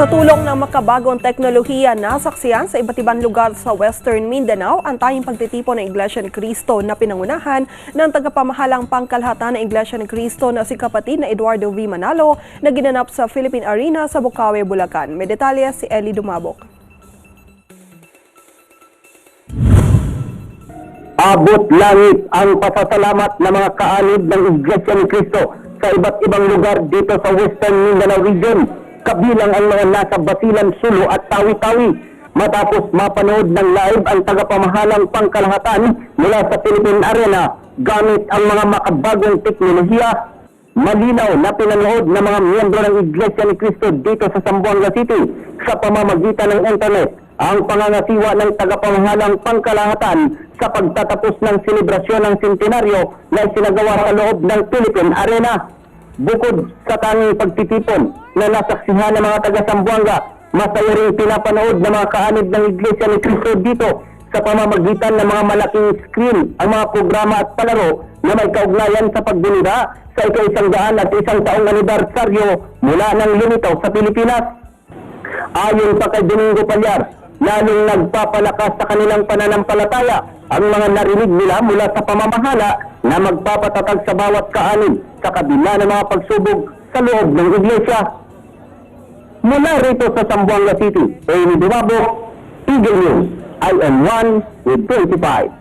Sa tulong ng makabagong teknolohiya nasaksiyan sa iba't ibang lugar sa Western Mindanao ang tayong pagtitipon ng Iglesia ni Cristo na pinangunahan ng tagapamahalang pangkalahatan ng Iglesia ni Cristo na si kapatid na Eduardo V. Manalo na ginanap sa Philippine Arena sa Bukawi, Bulacan. May detalye si Eli Dumabok. Abot langit ang pasasalamat ng mga kaanib ng Iglesia ni Cristo sa iba't ibang lugar dito sa Western Mindanao Region, kabilang ang mga nasa Basilan, Sulu at Tawi-Tawi. Matapos mapanood ng live ang tagapamahalang pangkalahatan mula sa Philippine Arena gamit ang mga makabagong teknolohiya, malinaw na pinanood ng mga miyembro ng Iglesia ni Cristo dito sa Zamboanga City sa pamamagitan ng internet ang pangangasiwa ng tagapamahalang pangkalahatan sa pagtatapos ng selebrasyon ng sentenaryo na isinagawa sa loob ng Philippine Arena. Bukod sa tanging pagtitipon na nasaksihan ng mga taga-Sambuanga, masaya rin pinapanood ng mga kaanib ng Iglesia ni Cristo dito sa pamamagitan ng mga malaking screen ang mga programa at palaro na may kaugnayan sa pagbunida sa ika-isang daan at isang taong anibersaryo mula ng lumitaw sa Pilipinas. Ayon pa kay Domingo Palyar, lalong nagpapalakas sa kanilang pananampalataya ang mga narinig nila mula sa pamamahala na magpapatatag sa bawat kaanib sa kabila ng mga pagsubok sa loob ng iglesia. Mula rito sa Zamboanga City, Amy Dumabo, Eagle News, I am one with 25.